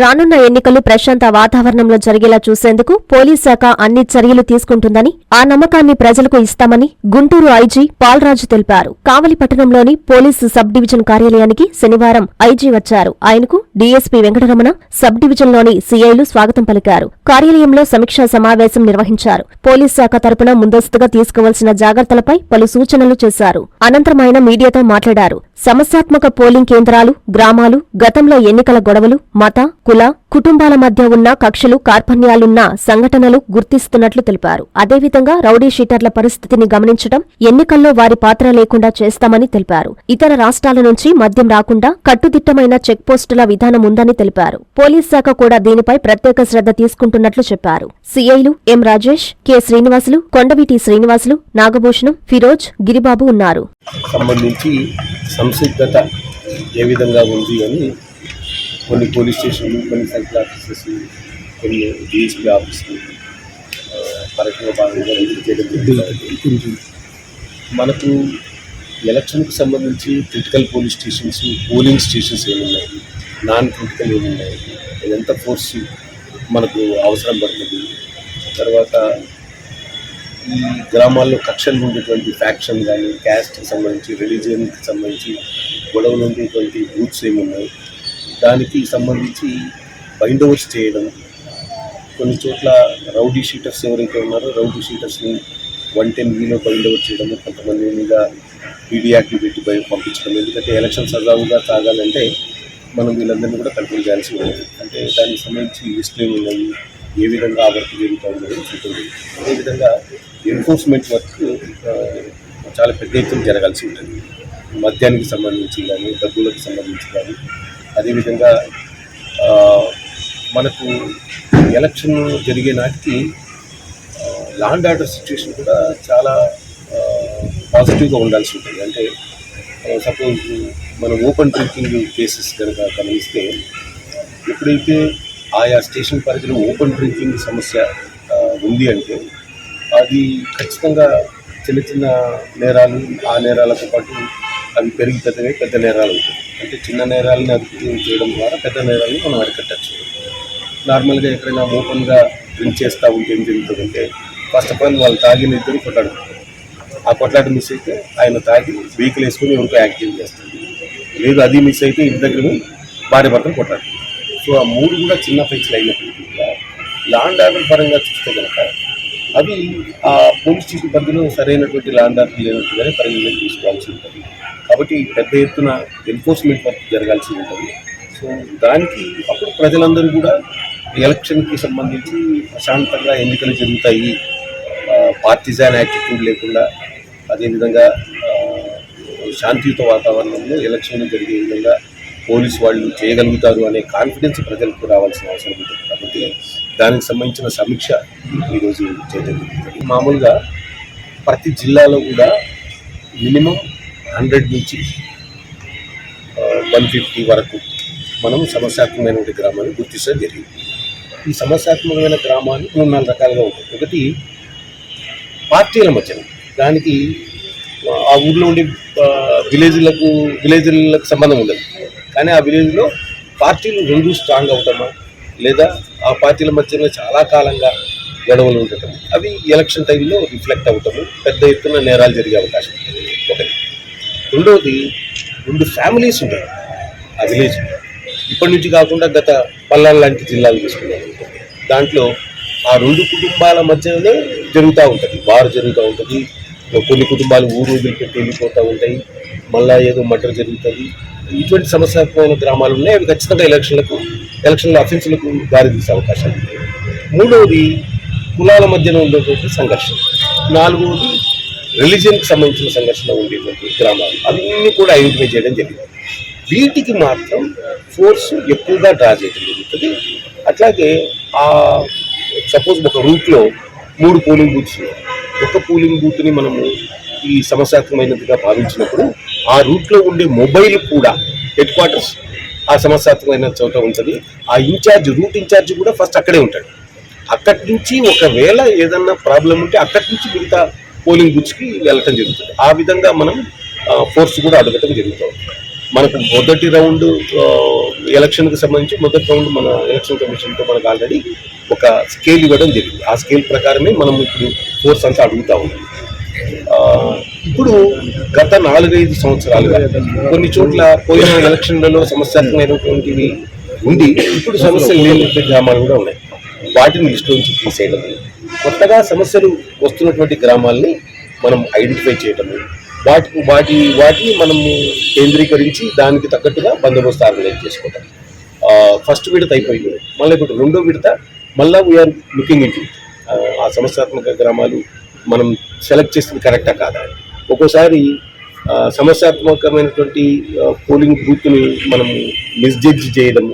రానున్న ఎన్నికలు ప్రశాంత వాతావరణంలో జరిగేలా చూసేందుకు పోలీస్ శాఖ అన్ని చర్యలు తీసుకుంటుందని ఆ నమ్మకాన్ని ప్రజలకు ఇస్తామని గుంటూరు ఐజీ పాల్రాజు తెలిపారు. కావలి పట్టణంలోని పోలీసు సబ్ డివిజన్ కార్యాలయానికి శనివారం ఐజీ వచ్చారు. ఆయనకు డీఎస్పీ వెంకటరమణ సబ్ డివిజన్లోని సీఐలు స్వాగతం పలికారు. కార్యాలయంలో సమీక్షా సమావేశం నిర్వహించారు. పోలీస్ శాఖ తరపున ముందస్తుగా తీసుకోవాల్సిన జాగ్రత్తలపై పలు సూచనలు చేశారు. అనంతరం ఆయన మీడియాతో మాట్లాడారు. సమస్యాత్మక పోలింగ్ కేంద్రాలు గ్రామాలు గతంలో ఎన్నికల గొడవలు మత కుల కుటుంబాల మధ్య ఉన్న కక్షలు కార్పణ్యాలున్న సంఘటనలు గుర్తిస్తున్నట్లు తెలిపారు. అదేవిధంగా రౌడీ షీటర్ల పరిస్థితిని గమనించడం ఎన్నికల్లో వారి పాత్ర లేకుండా చేస్తామని తెలిపారు. ఇతర రాష్ట్రాల నుంచి మద్యం రాకుండా కట్టుదిట్టమైన చెక్ పోస్టుల విధానం ఉందని తెలిపారు. పోలీస్ శాఖ కూడా దీనిపై ప్రత్యేక శ్రద్ధ తీసుకుంటున్నట్లు చెప్పారు. సీఐలు ఎం రాజేష్ కె శ్రీనివాసులు కొండవీటి శ్రీనివాసులు నాగభూషణం ఫిరోజ్ గిరిబాబు ఉన్నారు. సంబంధించి సంసిద్ధత ఏ విధంగా ఉంది అని కొన్ని పోలీస్ స్టేషన్లు కొన్ని సర్కిల్ ఆఫీసెస్ కొన్ని డిఎస్పీ ఆఫీసులు ఆ, పరీక్షలో భాగంగా చేయడం జరుగుతుంది. మనకు ఎలక్షన్కి సంబంధించి critical police stations polling stations ఏమున్నాయి? నాన్ క్రిటికల్ ఏమున్నాయి? ఎంత ఫోర్స్ మనకు అవసరం పడుతుంది? తర్వాత ఈ గ్రామాల్లో కక్షలు ఉండేటువంటి ఫ్యాక్షన్ కానీ క్యాస్ట్కి సంబంధించి రిలీజియన్కి సంబంధించి గొడవలు ఉండేటువంటి బూత్స్ ఏమున్నాయి? దానికి సంబంధించి బైండ్ ఓవర్స్ చేయడం కొన్ని చోట్ల రౌడీ షీటర్స్ ఎవరైతే ఉన్నారో రౌడీ షీటర్స్ని వన్ టెన్ వీలో బైండ్ ఓవర్ చేయడము కొంతమంది మీద పీడీ యాక్ట్ పెట్టి బయట పంపించడం. ఎందుకంటే ఎలక్షన్ సజావుగా సాగాలంటే మనం వీళ్ళందరినీ కూడా కంట్రోల్ చేయాల్సి ఉంటుంది. అంటే దానికి సంబంధించి లిస్టులు ఉన్నాయి ఏ విధంగా ఆ వర్క్ జరుగుతూ ఉంటుంది అదేవిధంగా ఎన్ఫోర్స్మెంట్ వర్క్ చాలా పెద్ద ఎత్తున జరగాల్సి ఉంటుంది. మద్యానికి సంబంధించి కానీ డబ్బులకు సంబంధించి కానీ అదేవిధంగా మనకు ఎలక్షన్ జరిగే నాటికి ల్యాండ్ ఆర్డర్ సిచ్యువేషన్ కూడా చాలా పాజిటివ్గా ఉండాల్సి ఉంటుంది. అంటే సపోజ్ మనం ఓపెన్ డ్రింకింగ్ కేసెస్ కనుక గమనిస్తే ఎప్పుడైతే ఆయా స్టేషన్ పరిధిలో ఓపెన్ డ్రింకింగ్ సమస్య ఉంది అంటే అది ఖచ్చితంగా చిన్న చిన్న నేరాలు ఆ నేరాలతో పాటు అవి పెరిగి పెద్ద నేరాలు అవుతాయి అంటే చిన్న నేరాలని అదుపు చేయడం ద్వారా పెద్ద నేరాలను మనం అరికట్టచ్చు. నార్మల్గా ఎక్కడైనా ఓపెన్గా డ్రింక్ చేస్తూ ఉంటే ఏం జరుగుతుందంటే ఫస్ట్ ఆఫ్ ఆల్ వాళ్ళు తాగిన ఇద్దరు కొట్లాడు ఆ కొట్లాట మిస్ అయితే ఆయన తాగి వెహికల్ వేసుకుని ఎవరికో యాక్టివ్ చేస్తుంది లేదు అది మిస్ అయితే ఇంటి దగ్గర భార్య భర్తలు కొట్టాడు. సో ఆ మూడు కూడా చిన్న ఫైట్స్ అయినప్పటికీ కూడా లాండ్ ఆర్డర్ పరంగా చూస్తే కనుక అవి ఆ పోలీస్ స్టేషన్ పరిధిలో సరైనటువంటి లాండ్ ఆర్డర్ లేనట్టుగానే పరిగణలోకి తీసుకోవాల్సి ఉంటుంది. కాబట్టి పెద్ద ఎత్తున ఎన్ఫోర్స్మెంట్ వర్క్ జరగాల్సి ఉంటుంది. సో దానికి అప్పుడు ప్రజలందరూ కూడా ఎలక్షన్కి సంబంధించి ప్రశాంతంగా ఎన్నికలు జరుగుతాయి. పార్టిజాన్ యాటిట్యూడ్ లేకుండా అదేవిధంగా శాంతియుత వాతావరణంలో ఎలక్షన్లు జరిగే విధంగా పోలీసు వాళ్ళు చేయగలుగుతారు అనే కాన్ఫిడెన్స్ ప్రజలకు రావాల్సిన అవసరం ఉంటుంది. కాబట్టి దానికి సంబంధించిన సమీక్ష ఈరోజు చేయడం మామూలుగా ప్రతి జిల్లాలో కూడా మినిమం హండ్రెడ్ నుంచి వన్ ఫిఫ్టీ వరకు మనం సమస్యాత్మకమైనటువంటి గ్రామాన్ని గుర్తించడం జరిగింది. ఈ సమస్యాత్మకమైన గ్రామాలు మూడు నాలుగు రకాలుగా ఉంటాయి. ఒకటి పార్టీల మధ్యన. దానికి ఆ ఊర్లో ఉండే విలేజ్లకు విలేజ్లకు సంబంధం ఉండదు. కానీ ఆ విలేజ్లో పార్టీలు రెండు స్ట్రాంగ్ అవటమా లేదా ఆ పార్టీల మధ్యలో చాలా కాలంగా గొడవలు ఉండటం. అవి ఎలక్షన్ టైంలో రిఫ్లెక్ట్ అవటము పెద్ద ఎత్తున నేరాలు జరిగే అవకాశం ఒకటి. రెండవది రెండు ఫ్యామిలీస్ ఉంటాయి. ఆ విలేజ్ ఇప్పటి నుంచి కాకుండా గత పల్నాడు లాంటి జిల్లాలు తీసుకున్నాం దాంట్లో ఆ రెండు కుటుంబాల మధ్యనే జరుగుతూ ఉంటుంది. వారు జరుగుతూ ఉంటుంది. కొన్ని కుటుంబాలు ఊరు వదిలిపెట్టి వెళ్ళిపోతూ ఉంటాయి. మళ్ళా ఏదో మటర్ జరుగుతుంది. ఇటువంటి సమస్యాత్మకమైన గ్రామాలు ఉన్నాయి. అవి ఖచ్చితంగా ఎలక్షన్లకు ఎలక్షన్ల అఫెన్సులకు దారితీసే అవకాశాలు ఉన్నాయి మూడవది కులాల మధ్యన ఉండేటువంటి సంఘర్షణ. నాలుగవది రిలీజియన్కి సంబంధించిన సంఘర్షణ ఉండేటువంటి గ్రామాలు. అవన్నీ కూడా ఐడెంటిఫై చేయడం జరిగింది. వీటికి మాత్రం ఫోర్స్ ఎక్కువగా డ్రా చేయడం జరుగుతుంది. అట్లాగే ఆ సపోజ్ ఒక రూట్లో మూడు పోలింగ్ బూత్స్ ఉన్నాయి. ఒక పోలింగ్ బూత్ని మనము ఈ సమస్యాత్మకమైనదిగా భావించినప్పుడు ఆ రూట్లో ఉండే మొబైల్ కూడా హెడ్ క్వార్టర్స్ ఆ సమస్యాత్మకమైన చోట ఉంటుంది. ఆ ఇన్ఛార్జ్ రూట్ ఇన్ఛార్జ్ కూడా ఫస్ట్ అక్కడే ఉంటాడు. అక్కడి నుంచి ఒకవేళ ఏదన్నా ప్రాబ్లం ఉంటే అక్కడి నుంచి మిగతా పోలింగ్ బూత్స్కి వెళ్ళటం జరుగుతుంది. ఆ విధంగా మనం ఫోర్స్ కూడా అడగటం జరుగుతుంది. మనకు మొదటి రౌండ్ ఎలక్షన్కి సంబంధించి మొదటి రౌండ్ మన ఎలక్షన్ కమిషన్తో మనకు ఆల్రెడీ ఒక స్కేల్ ఇవ్వడం జరిగింది. ఆ స్కేల్ ప్రకారమే మనం ఇప్పుడు ఫోర్స్ అంతా అడుగుతూ ఉన్నాం. ఇప్పుడు గత నాలుగైదు సంవత్సరాలుగా కొన్ని చోట్ల పోయిన ఎలక్షన్లలో సమస్యాత్మకమైనటువంటివి ఉండి ఇప్పుడు సమస్యలు లేని గ్రామాలు కూడా ఉన్నాయి. వాటిని లిస్టు నుంచి తీసేయడం కొత్తగా సమస్యలు వస్తున్నటువంటి గ్రామాల్ని మనం ఐడెంటిఫై చేయటము వాటి వాటి వాటిని మనము కేంద్రీకరించి దానికి తగ్గట్టుగా బందోబస్తు ఆర్గనైజ్ చేసుకోవటం. ఫస్ట్ విడత అయిపోయింది. మళ్ళీ ఇప్పుడు రెండో విడత మళ్ళీ వీఆర్ లుకింగ్ ఇన్ ఆ సమస్యాత్మక గ్రామాలు మనం సెలెక్ట్ చేసింది కరెక్టా కాదా? ఒక్కోసారి సమస్యాత్మకమైనటువంటి పోలింగ్ బూత్ని మనం మిస్జడ్జ్ చేయడం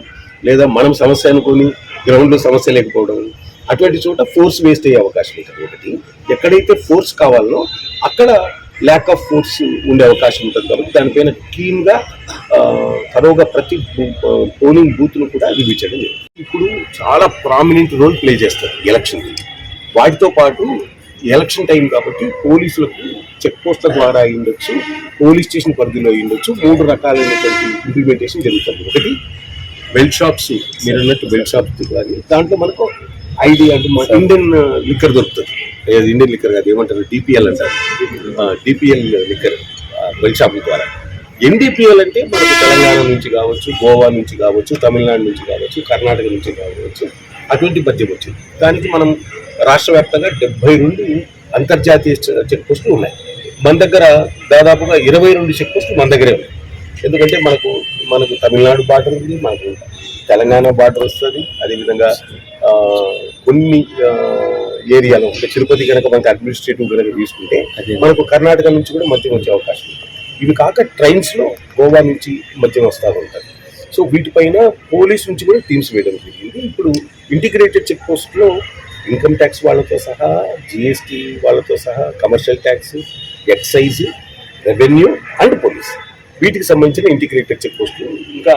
లేదా మనం సమస్య అనుకొని గ్రౌండ్లో సమస్య లేకపోవడం అటువంటి చోట ఫోర్స్ వేస్ట్ అయ్యే అవకాశం ఉంటుంది. ఒకటి ఎక్కడైతే ఫోర్స్ కావాలనో అక్కడ ల్యాక్ ఆఫ్ ఫోర్స్ ఉండే అవకాశం ఉంటుంది కాబట్టి దానిపైన క్లీన్గా తరోగా ప్రతి పోలింగ్ బూత్ను కూడా రివ్యూ ఇప్పుడు చాలా ప్రామినెంట్ రోల్ ప్లే చేస్తారు ఎలక్షన్ వాటితో పాటు ఎలక్షన్ టైం కాబట్టి పోలీసులకు చెక్ పోస్ట్ల ద్వారా అయి ఉండొచ్చు పోలీస్ స్టేషన్ పరిధిలో అయి ఉండొచ్చు మూడు రకాలైనటువంటి ఇంప్లిమెంటేషన్ జరుగుతుంది. ఒకటి బెల్ట్ షాప్స్ మీరు అన్నట్టు బెల్ట్ షాప్స్ కానీ దాంట్లో మనకు ఐడి అంటే మన ఇండియన్ లిక్కర్ దొరుకుతుంది. ఏది ఇండియన్ లిక్కర్ కాదు ఏమంటారు? డిపిఎల్ అంటారు. డిపిఎల్ లిక్కర్ బెల్ట్ షాపుల ద్వారా. ఎన్డిపిఎల్ అంటే మనకు తెలంగాణ నుంచి కావచ్చు గోవా నుంచి కావచ్చు తమిళనాడు నుంచి కావచ్చు కర్ణాటక నుంచి కావచ్చు అటువంటి మద్యం వచ్చింది. దానికి మనం రాష్ట్ర వ్యాప్తంగా డెబ్బై రెండు అంతర్జాతీయ చెక్ పోస్టులు ఉన్నాయి. మన దగ్గర దాదాపుగా ఇరవై రెండు చెక్ పోస్టులు మన దగ్గరే ఉన్నాయి. ఎందుకంటే మనకు మనకు తమిళనాడు బార్డర్ ఉంది మనకు తెలంగాణ బార్డర్ వస్తుంది. అదేవిధంగా కొన్ని ఏరియాలో అంటే తిరుపతి కనుక మనకు అడ్మినిస్ట్రేటివ్ కనుక తీసుకుంటే మనకు కర్ణాటక నుంచి కూడా మద్యం వచ్చే అవకాశం ఉంది. ఇవి కాక ట్రైన్స్లో గోవా నుంచి మద్యం వస్తూ ఉంటుంది సో వీటిపైన పోలీస్ నుంచి కూడా టీమ్స్ వేయడం జరిగింది. ఇప్పుడు ఇంటిగ్రేటెడ్ చెక్ పోస్ట్లో ఇన్కమ్ ట్యాక్స్ వాళ్ళతో సహా జిఎస్టీ వాళ్ళతో సహా commercial tax excise revenue and police వీటికి సంబంధించిన ఇంటిగ్రేటెడ్ చెక్ పోస్టులు ఇంకా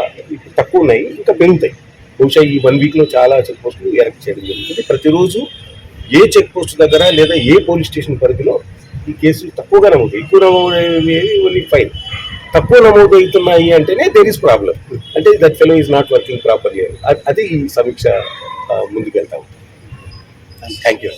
తక్కువ ఉన్నాయి ఇంకా పెరుగుతాయి. బహుశా ఈ వన్ వీక్లో చాలా చెక్ పోస్టులు ఎరెక్ట్ చేయడం జరుగుతుంది. ప్రతిరోజు ఏ చెక్ పోస్ట్ దగ్గర లేదా ఏ పోలీస్ స్టేషన్ పరిధిలో ఈ కేసులు తక్కువగా నమోదు ఎక్కువ నమోదు ఫైన్ తక్కువ నమోదు అవుతున్నాయి అంటేనే దేర్ ఇస్ ప్రాబ్లం అంటే that fellow is not working properly అది ఈ సమీక్ష ముందుకెళ్తాము. ముందుకెళ్తాం Thank you.